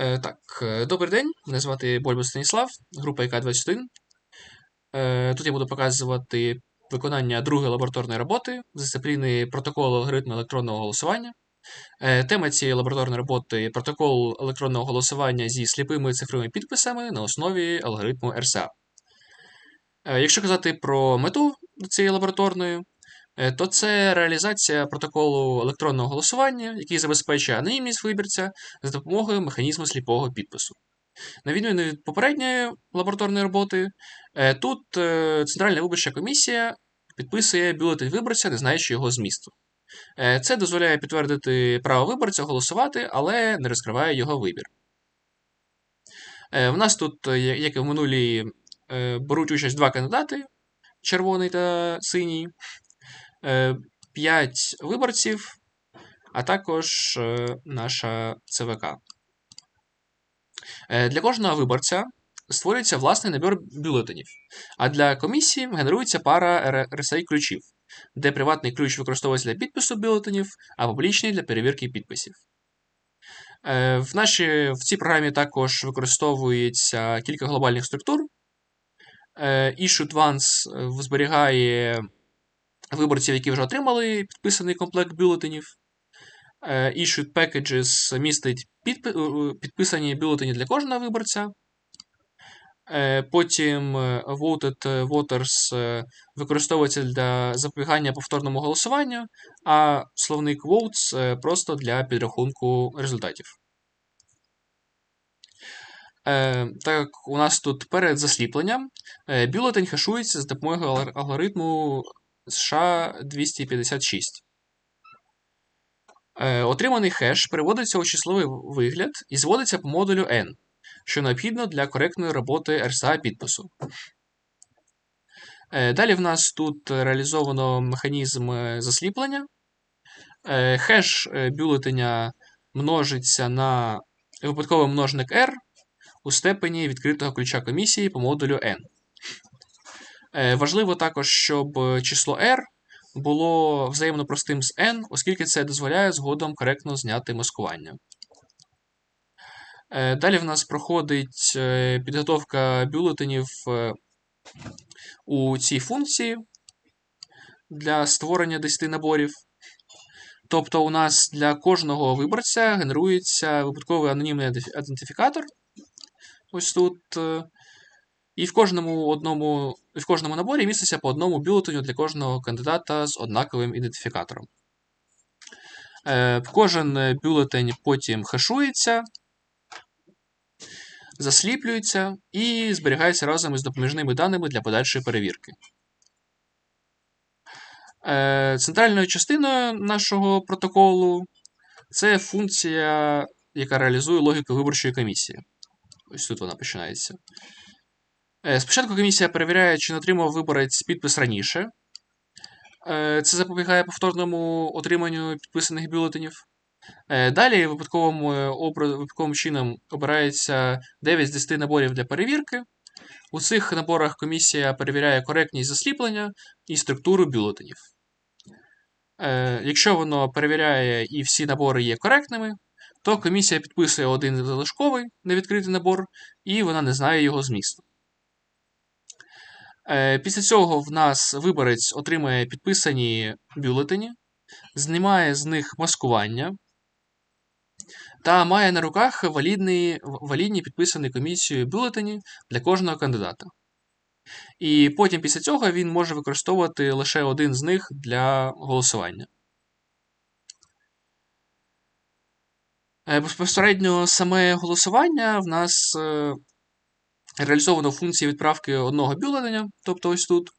Е, Так, е, добрий день. Мене звати Больбо Станіслав, група ІК-21. Е, Тут я буду показувати виконання другої лабораторної роботи з дисципліни протоколу алгоритму електронного голосування. Е, Тема цієї лабораторної роботи протокол електронного голосування зі сліпими цифровими підписами на основі алгоритму RSA. Е, Якщо казати про мету цієї лабораторної, то це реалізація протоколу електронного голосування, який забезпечує анонімність вибірця за допомогою механізму сліпого підпису. На відміну від попередньої лабораторної роботи, е, тут е, Центральна виборча комісія підписує бюлетень виборця, не знаючи його змісту. Е, Це дозволяє підтвердити право виборця голосувати, але не розкриває його вибір. Е, В нас тут, е, як і в минулій, е, беруть участь два кандидати червоний та синій, е, п'ять виборців, а також е, наша ЦВК. Е, Для кожного виборця створюється власний набір бюлетенів, а для комісії генерується пара RSA ключів, де приватний ключ використовується для підпису бюлетенів, а публічний для перевірки підписів. Е, В, нашій, в цій програмі також використовується кілька глобальних структур. Е, Issued once е, зберігає виборців, які вже отримали підписаний комплект бюлетенів. Е, Issued packages містить е, підписані бюлетені для кожного виборця. Е, Потім voted voters використовується для запобігання повторному голосуванню, а словник votes просто для підрахунку результатів. Так у нас тут перед засліпленням бюлетень хешується за допомогою алгоритму США 256. Е, Отриманий хеш переводиться у числовий вигляд і зводиться по модулю n, що необхідно для коректної роботи RSA підпису. Е, Далі в нас тут реалізовано механізм е, засліплення. Хеш бюлетеня множиться на випадковий множник R у степені відкритого ключа комісії по модулю n. Е, Важливо також, щоб е, число R було взаємно простим з n, оскільки це дозволяє згодом коректно зняти маскування. Е, Далі в нас проходить підготовка бюлетенів у цій функції для створення 10 наборів. Тобто, у нас для кожного виборця генерується випадковий анонімний ідентифікатор. Ось тут. І в кожному, одному, в кожному наборі міститься по одному бюлетеню для кожного кандидата з однаковим ідентифікатором. Е, Кожен бюлетень потім хешується, засліплюється і зберігається разом із допоміжними даними для подальшої перевірки. Е, Центральною частиною нашого протоколу це функція, яка реалізує логіку виборчої комісії. Ось тут вона починається. Е, Спочатку комісія перевіряє, чи не отримав виборець підпис раніше. Е, Це запобігає повторному отриманню підписаних бюлетенів. Е, Далі випадковим, випадковим чином обирається 9 з 10 наборів для перевірки. У цих наборах комісія перевіряє коректність засліплення і структуру бюлетенів. Якщо воно перевіряє і всі набори є коректними, то комісія підписує один залишковий невідкритий набор, і вона не знає його змісту. Е, Після цього в нас виборець отримає підписані бюлетені, знімає з них маскування та має на руках валідні, валідні підписані комісією бюлетені для кожного кандидата. І потім після цього він може використовувати лише один з них для голосування. Е, Безпосередньо саме голосування в нас е, реалізовано в функції відправки одного бюлетеня, тобто ось тут.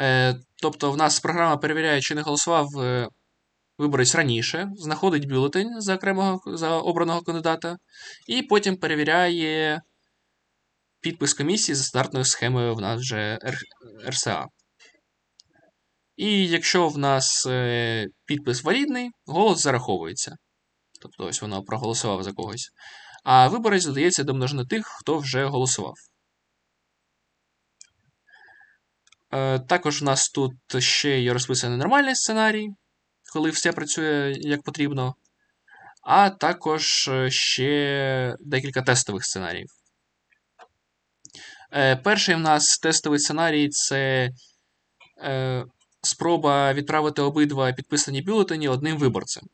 Е, Тобто, в нас програма перевіряє, чи не голосував е, виборець раніше, знаходить бюлетень за окремого за обраного кандидата, і потім перевіряє підпис комісії за стандартною схемою в нас вже РСА. І якщо в нас е, підпис валідний, голос зараховується. Тобто ось воно проголосував за когось. А виборець додається до множини тих, хто вже голосував. Е, Також в нас тут ще є розписаний нормальний сценарій, коли все працює як потрібно. а також е, ще декілька тестових сценаріїв. Е, Перший в нас тестовий сценарій це спроба відправити обидва підписані бюлетені одним виборцем.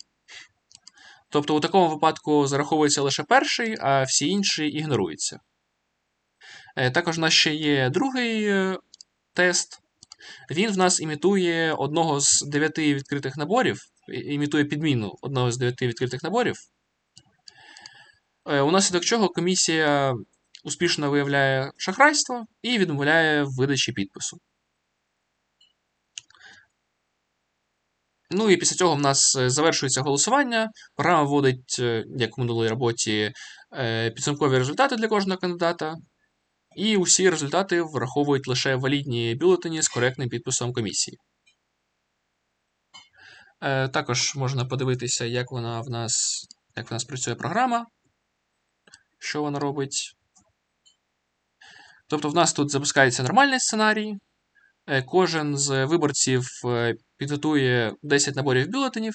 Тобто, у такому випадку зараховується лише перший, а всі інші ігноруються. Е, Також у нас ще є другий е, тест. Він в нас імітує одного з дев'яти відкритих наборів, імітує підміну одного з дев'яти відкритих наборів. Е, Унаслідок чого комісія успішно виявляє шахрайство і відмовляє в видачі підпису. Ну і після цього в нас е, завершується голосування. Програма вводить, е, як в минулій роботі, е, підсумкові результати для кожного кандидата. І усі результати враховують лише валідні бюлетені з коректним підписом комісії. Також можна подивитися, як вона в нас, як в нас працює програма, що вона робить. Тобто, в нас тут запускається нормальний сценарій. Е, Кожен з виборців е, підготує 10 наборів бюлетенів.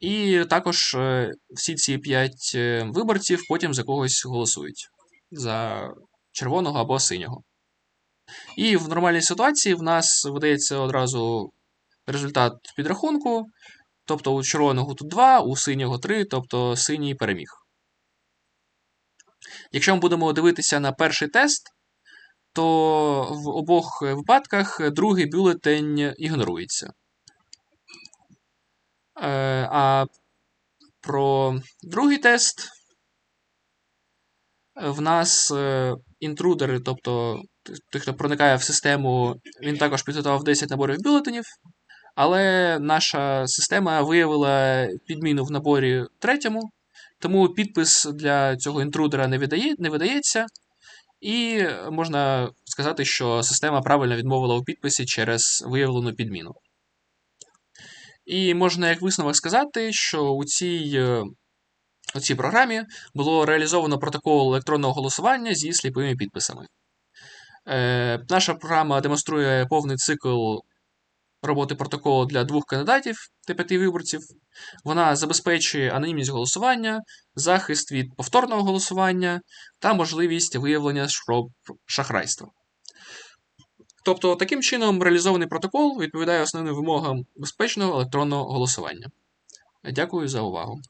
І також е, всі ці 5 виборців потім за когось голосують. За червоного або синього. І в нормальній ситуації в нас видається одразу результат підрахунку. Тобто у червоного тут 2, у синього 3, тобто синій переміг. Якщо ми будемо дивитися на перший тест, то в обох випадках другий бюлетень ігнорується. Е, А про другий тест. В нас е, інтрудери, тобто той, хто проникає в систему, він також підготував 10 наборів бюлетенів, але наша система виявила підміну в наборі третьому, тому підпис для цього інтрудера не, видає, не видається, і можна сказати, що система правильно відмовила у підписі через виявлену підміну. І можна як висновок сказати, що у цій, е, у цій програмі було реалізовано протокол електронного голосування зі сліпими підписами. Е, наша програма демонструє повний цикл роботи протоколу для двох кандидатів та п'яти виборців. Вона забезпечує анонімність голосування, захист від повторного голосування та можливість виявлення шахрайства. Тобто, таким чином реалізований протокол відповідає основним вимогам безпечного електронного голосування. Дякую за увагу.